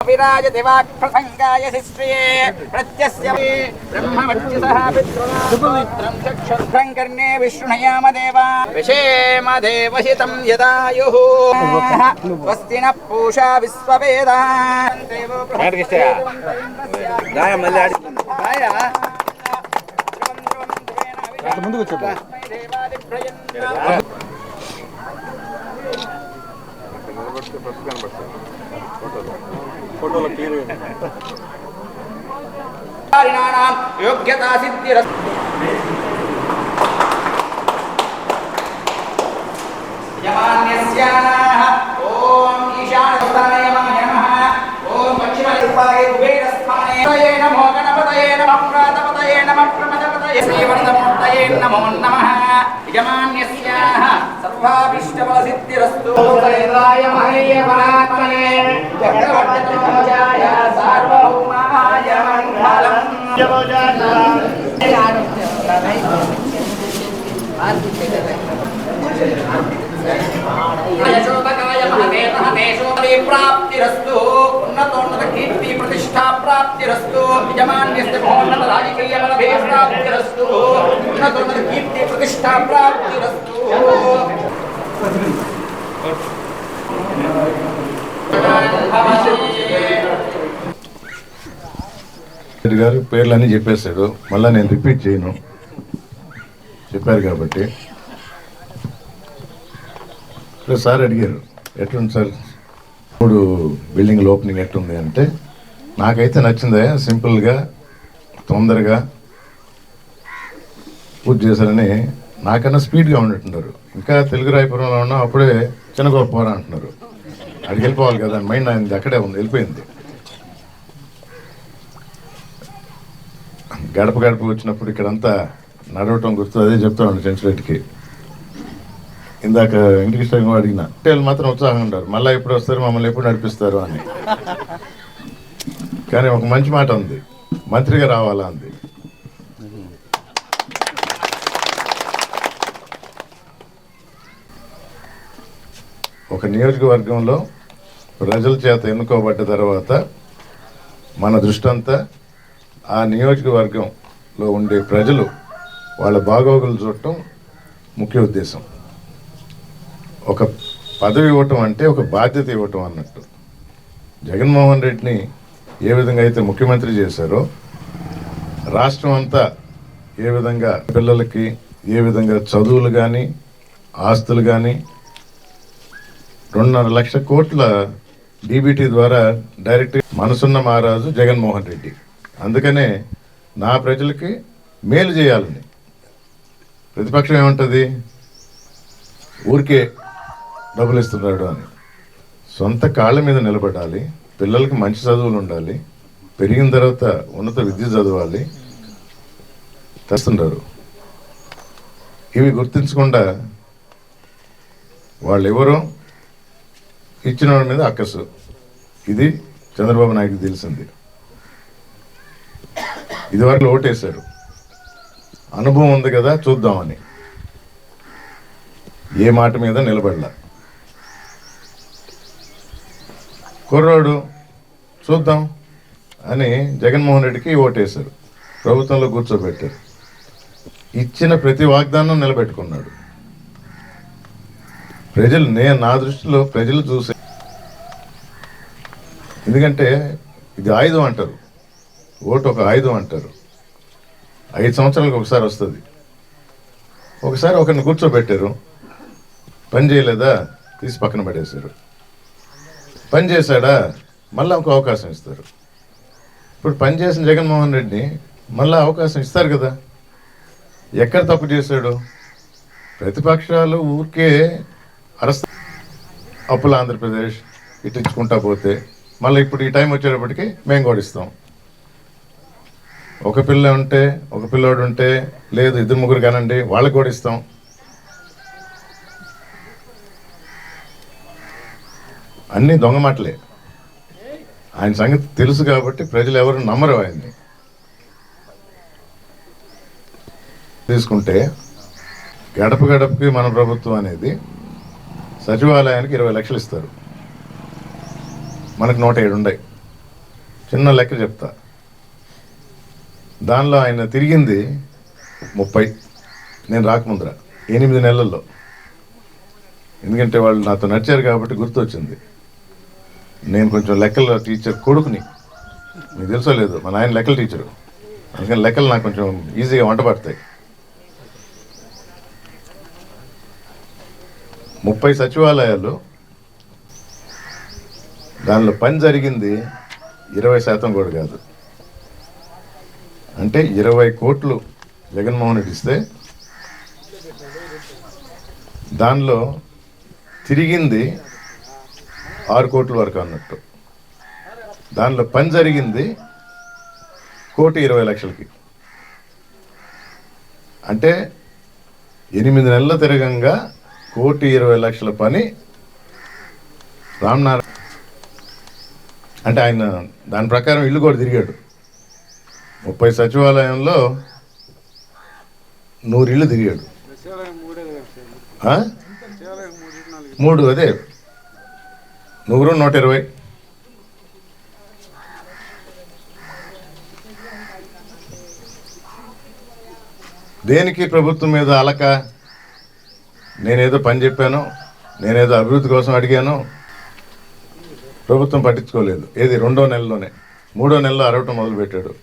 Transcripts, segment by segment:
विराजति वाक्प्रसङ्गाय शिश्रिये प्रत्यस्य वै ब्रह्मवक्षसः पितृणात्रं चक्षुर्भ्रं कर्णे विष्णुयाम देवा विषेम देवहितं यदायुः स्वस्ति नः पूषा विश्ववेदा देवो ముందుకు వచ్చేద్దాం ఫోటోలో. క్లియర్ నానాం యోగ్యతా సిద్ధిరస్తు ఓం ఈశానస్థానయమాయ నమః ఓం పశ్చిమదిక్పాయ కుబేరస్థానే. తయే నమో గణపతయే నమః ప్రాతపతయే నమః ప్రమదపతయే నమో నమః. सुरेन्द्राय प्राप्तिरस्तु यजमान्यस्य महोन्नत राजकीयबलभे प्राप्तिरस्तु उन्नतोन्नत कीर्ति प्रतिष्ठा प्राप्तिरस्तु రెడ్డి గారు పేర్లన్నీ చెప్పేశాడు. మళ్ళీ నేను రిపీట్ చేయను. చెప్పారు కాబట్టి. ఇప్పుడు సార్ అడిగారు ఎట్లుంది సార్? ఇప్పుడు బిల్డింగ్ల ఓపెనింగ్ ఎట్లుంది అంటే నాకైతే నచ్చిందే సింపుల్గా తొందరగా పూజ చేశారని నాకన్నా స్పీడ్గా ఉన్నట్టున్నారు ఇంకా తెలుగు రాయపురంలో ఉన్నా అప్పుడే చిన్నగోపవరం అంటున్నారు. అక్కడికి వెళ్ళిపోవాలి కదా మైండ్ ఆయనది అక్కడే ఉంది వెళ్ళిపోయింది. గడప గడప వచ్చినప్పుడు ఇక్కడంతా నడవటం గుర్తు అదే చెప్తాను చెంచురెడ్డికి ఇందాక వెంకటకృష్ణ అడిగిన వాళ్ళు మాత్రం ఉత్సాహంగా ఉంటారు. మళ్ళీ ఎప్పుడు వస్తారు మమ్మల్ని ఎప్పుడు నడిపిస్తారు అని. కానీ ఒక మంచి మాట ఉంది. మంత్రిగా రావాలా అంది. ఒక నియోజకవర్గంలో ప్రజల చేత ఎన్నుకోబడ్డ తర్వాత మన దృష్టంతా ఆ నియోజకవర్గంలో ఉండే ప్రజలు వాళ్ళ బాగోగులు చూడటం ముఖ్య ఉద్దేశం. ఒక పదవి ఇవ్వటం అంటే ఒక బాధ్యత ఇవ్వటం అన్నట్టు. జగన్మోహన్ రెడ్డిని ఏ విధంగా అయితే ముఖ్యమంత్రి చేశారో రాష్ట్రం అంతా ఏ విధంగా పిల్లలకి ఏ విధంగా చదువులు కానీ ఆస్తులు కానీ రెండున్నర లక్ష కోట్ల డీబీటీ ద్వారా డైరెక్ట్ మనసున్న మహారాజు జగన్మోహన్ రెడ్డి. అందుకనే నా ప్రజలకి మేలు చేయాలని. ప్రతిపక్షం ఏముంటుంది? ఊరికే డబ్బులు ఇస్తున్నాడు అని. సొంత కాళ్ళ మీద నిలబడాలి పిల్లలకి మంచి చదువులు ఉండాలి పెరిగిన తర్వాత ఉన్నత విద్య చదవాలి తెస్తున్నారు ఇవి గుర్తించకుండా వాళ్ళు ఎవరో ఇచ్చిన వాడి మీద అక్కసు. ఇది చంద్రబాబు నాయుడుకి తెలిసింది. ఇదివరకు ఓటేశారు అనుభవం ఉంది కదా చూద్దామని. ఏ మాట మీద నిలబడలా. కుర్రాడు చూద్దాం అని జగన్మోహన్ రెడ్డికి ఓటేశారు. ప్రభుత్వంలో కూర్చోబెట్టారు. ఇచ్చిన ప్రతి వాగ్దానం నిలబెట్టుకున్నాడు. ప్రజలు నేను నా దృష్టిలో ప్రజలు చూసే ఎందుకంటే ఇది ఆయుధం అంటారు. ఓటు ఒక ఆయుధం అంటారు. ఐదు సంవత్సరాలకు ఒకసారి వస్తుంది. ఒకసారి ఒకరిని కూర్చోబెట్టారు. పని చేయలేదా? తీసి పక్కన పడేశారు. పని చేశాడా? మళ్ళీ ఒక అవకాశం ఇస్తారు. ఇప్పుడు పని చేసిన జగన్మోహన్ రెడ్డిని మళ్ళీ అవకాశం ఇస్తారు కదా. ఎక్కడ తప్పు చేశాడు? ప్రతిపక్షాలు ఊరికే అప్పుల ఆంధ్రప్రదేశ్ ఇట్టించుకుంటా పోతే మళ్ళీ ఇప్పుడు ఈ టైం వచ్చేటప్పటికి మేము కూడా ఇస్తాం. ఒక పిల్ల ఉంటే ఒక పిల్లోడు ఉంటే లేదు ఇద్దరు ముగ్గురు కానండి వాళ్ళకి కూడా ఇస్తాం. అన్నీ దొంగ మాటలే. ఆయన సంగతి తెలుసు కాబట్టి ప్రజలు ఎవరు నమ్మరు ఆయన్ని. తీసుకుంటే గడప గడపకి మన ప్రభుత్వం అనేది సచివాలయానికి ఇరవై లక్షలు ఇస్తారు. మనకు నూట ఏడు ఉన్నాయి చిన్న లెక్క చెప్తా. దానిలో ఆయన తిరిగింది ముప్పై. నేను రాకముందర. ఎనిమిది నెలల్లో. ఎందుకంటే వాళ్ళు నాతో నడిచారు కాబట్టి గుర్తొచ్చింది. నేను కొంచెం లెక్కల టీచర్ కొడుకుని. మీకు తెలుసో లేదు? మా నాయన లెక్కల టీచరు. అందుకని లెక్కలు నాకు కొంచెం ఈజీగా వంట పడతాయి. ముప్పై సచివాలయాలు దానిలో పని జరిగింది ఇరవై శాతం కూడా కాదు. అంటే ఇరవై కోట్లు జగన్మోహన్ రెడ్డి ఇస్తే దానిలో తిరిగింది ఆరు కోట్ల వరకు అన్నట్టు. దానిలో పని జరిగింది కోటి ఇరవై లక్షలకి. అంటే ఎనిమిది నెలల తిరగంగా కోటి ఇరవై లక్షల పని రామ్నారాయణ అంటే ఆయన దాని ప్రకారం ఇల్లు కూడా తిరిగాడు. ముప్పై సచివాలయంలో నూరు ఇల్లు తిరిగాడు. మూడు మూడు అదే. నూరు నూట ఇరవై. దేనికి ప్రభుత్వం మీద అలక? నేనేదో పని చెప్పాను నేనేదో అభివృద్ధి కోసం అడిగాను. ప్రభుత్వం పట్టించుకోలేదు. ఏది రెండో నెలలోనే మూడో నెలలో అరవటం మొదలుపెట్టాడు.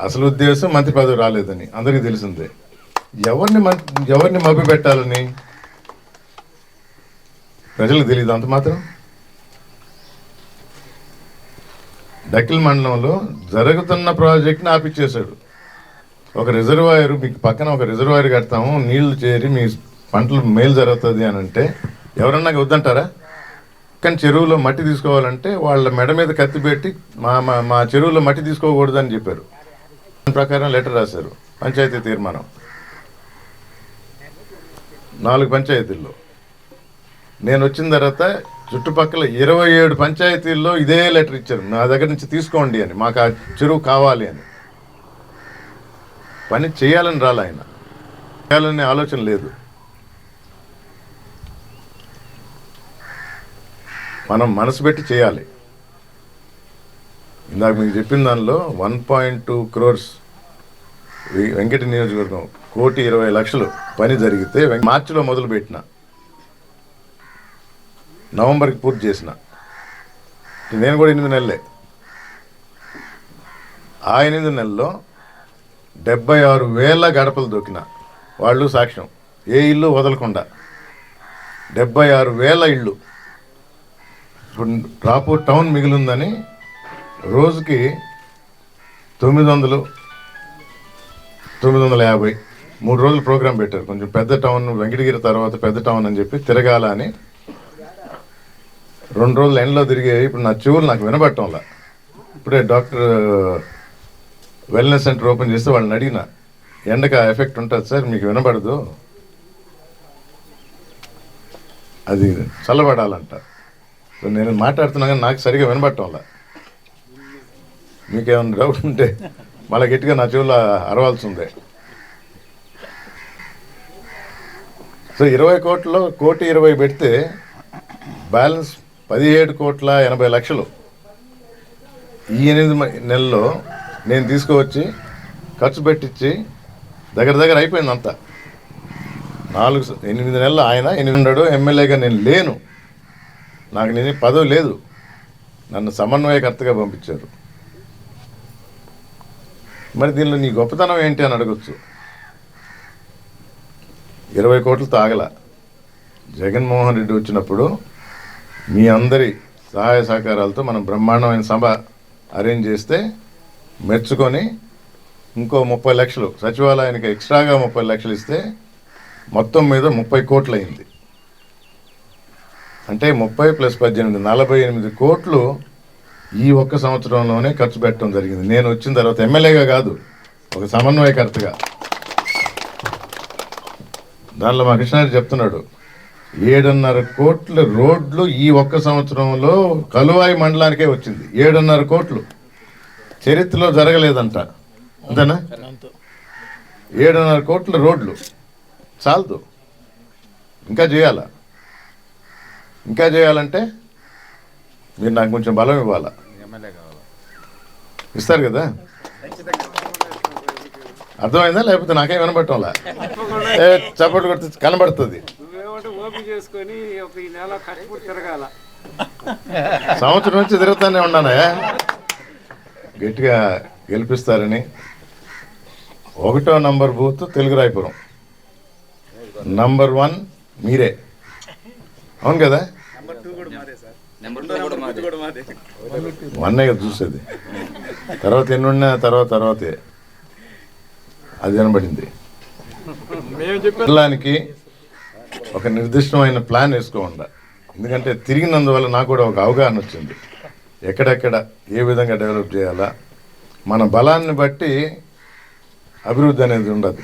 అసలు ఉద్దేశం మంత్రి పదవి రాలేదని అందరికీ తెలిసిందే. ఎవరిని ఎవరిని మభ్య పెట్టాలని ప్రజలకు తెలియదు అంత మాత్రం. డకిల్ మండలంలో జరుగుతున్న ప్రాజెక్ట్ని ఆపిచ్చేశాడు. ఒక రిజర్వాయర్ మీకు పక్కన ఒక రిజర్వాయర్ కడతాము నీళ్ళు చేరి మీ పంటలు మేలు జరుగుతుంది అని అంటే ఎవరన్నా వద్దంటారా? కానీ చెరువులో మట్టి తీసుకోవాలంటే వాళ్ళ మెడ మీద కత్తి పెట్టి మా మా మా చెరువులో మట్టి తీసుకోకూడదని చెప్పారు. దాని ప్రకారం లెటర్ రాశారు. పంచాయతీ తీర్మానం. నాలుగు పంచాయతీల్లో. నేను వచ్చిన తర్వాత చుట్టుపక్కల ఇరవై ఏడు పంచాయతీల్లో ఇదే లెటర్ ఇచ్చారు. నా దగ్గర నుంచి తీసుకోండి అని మాకు ఆ చెరువు కావాలి అని. పని చేయాలని రాలే ఆయన. చేయాలనే ఆలోచన లేదు. మనం మనసు పెట్టి చేయాలి. ఇందాక మీకు చెప్పిన దానిలో one point two crores Venkata నియోజకవర్గం కోటి ఇరవై లక్షలు పని జరిగితే మార్చిలో మొదలుపెట్టిన నవంబర్కి పూర్తి చేసిన. నేను కూడా ఎనిమిది నెలలే. ఆ ఎనిమిది నెలల్లో డెబ్బై ఆరు వేల గడపలు దొక్కిన వాళ్ళు సాక్ష్యం. ఏ ఇల్లు వదలకుండా. డెబ్బై ఆరు వేల ఇళ్ళు. ఇప్పుడు రాపూర్ టౌన్ మిగిలిందని రోజుకి తొమ్మిది వందలు తొమ్మిది వందల యాభై మూడు రోజులు ప్రోగ్రాం పెట్టారు. కొంచెం పెద్ద టౌన్ వెంకటగిరి తర్వాత పెద్ద టౌన్ అని చెప్పి తిరగాల అని రెండు రోజులు ఎండలో తిరిగే ఇప్పుడు నా చెవులు నాకు వినబట్టంలా ఇప్పుడే doctor uh, wellness centre open చేస్తే వాళ్ళని అడిగిన ఎండకు ఆ ఎఫెక్ట్ ఉంటుంది సార్ మీకు వినబడదు? అది చల్లబడాలంట. సో నేను మాట్లాడుతున్నా కానీ నాకు సరిగా వినబట్టంలా మీకేమైనా డౌట్ ఉంటే మళ్ళీ గట్టిగా నా చెవులో అరవాల్సి ఉంది. సో ఇరవై కోట్లలో కోటి ఇరవై పెడితే బ్యాలెన్స్ పదిహేడు కోట్ల ఎనభై లక్షలు. ఈ ఎనిమిది నెలలో నేను తీసుకువచ్చి ఖర్చు పెట్టించి దగ్గర దగ్గర అయిపోయింది అంతా నాలుగు ఎనిమిది నెలలు ఆయన ఎనిమిది ఎమ్మెల్యేగా నేను లేను. నాకు నేను పదవి లేదు. నన్ను సమన్వయకర్తగా పంపించారు. మరి దీనిలో నీ గొప్పతనం ఏంటి అని అడగచ్చు. ఇరవై కోట్లు తాగల. జగన్మోహన్ రెడ్డి వచ్చినప్పుడు మీ అందరి సహాయ సహకారాలతో మనం బ్రహ్మాండమైన సభ అరేంజ్ చేస్తే మెచ్చుకొని ఇంకో ముప్పై లక్షలు సచివాలయానికి ఎక్స్ట్రాగా ముప్పై లక్షలు ఇస్తే మొత్తం మీద ముప్పై కోట్లు అయింది. అంటే ముప్పై ప్లస్ పద్దెనిమిది నలభై ఎనిమిది కోట్లు ఈ ఒక్క సంవత్సరంలోనే ఖర్చు పెట్టడం జరిగింది. నేను వచ్చిన తర్వాత ఎమ్మెల్యేగా కాదు ఒక సమన్వయకర్తగా. దానిలో మా కృష్ణారెడ్డి చెప్తున్నాడు ఏడున్నర కోట్ల రోడ్లు ఈ ఒక్క సంవత్సరంలో కలువాయి మండలానికే వచ్చింది. ఏడున్నర కోట్లు. చరిత్రలో జరగలేదంట. అంతేనా? ఏడున్నర కోట్ల రోడ్లు. చాలదు. ఇంకా చేయాలా? ఇంకా చేయాలంటే మీరు నాకు కొంచెం బలం ఇవ్వాలా? ఇస్తారు కదా? అర్థమైందా? లేకపోతే నాకే వినబట్టంలా చప్పట్లు కొడితే కనబడుతుంది. సంవత్సరం నుంచి తిరుగుతానే ఉన్నానే? గట్టిగా గెలిపిస్తారని. ఒకటో number booth Telugu Rayapuram. Number one మీరే. అవును కదా? వన్నే కదా చూసేది. తర్వాత ఎన్ని ఉన్నా తర్వాత తర్వాతే. అది వినబడింది. జిల్లానికి ఒక నిర్దిష్టమైన ప్లాన్ వేసుకోకుండా. ఎందుకంటే తిరిగినందువల్ల నాకు కూడా ఒక అవగాహన వచ్చింది. ఎక్కడెక్కడ ఏ విధంగా డెవలప్ చేయాలా? మన బలాన్ని బట్టి అభివృద్ధి అనేది ఉండదు.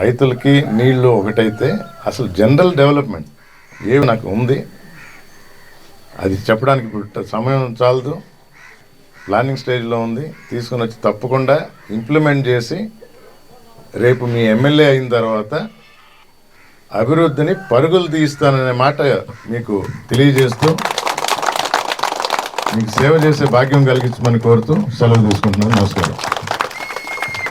రైతులకి నీళ్ళు ఒకటైతే అసలు జనరల్ డెవలప్మెంట్ ఏవి నాకు ఉంది అది చెప్పడానికి ఇప్పుడు సమయం చాలదు. ప్లానింగ్ స్టేజ్లో ఉంది. తీసుకుని వచ్చి తప్పకుండా ఇంప్లిమెంట్ చేసి రేపు మీ ఎమ్మెల్యే అయిన తర్వాత అభివృద్ధిని పరుగులు తీస్తాననే మాట మీకు తెలియజేస్తూ మీకు సేవ చేసే భాగ్యం కలిగించమని కోరుతూ సెలవు తీసుకుంటున్నాను. నమస్కారం.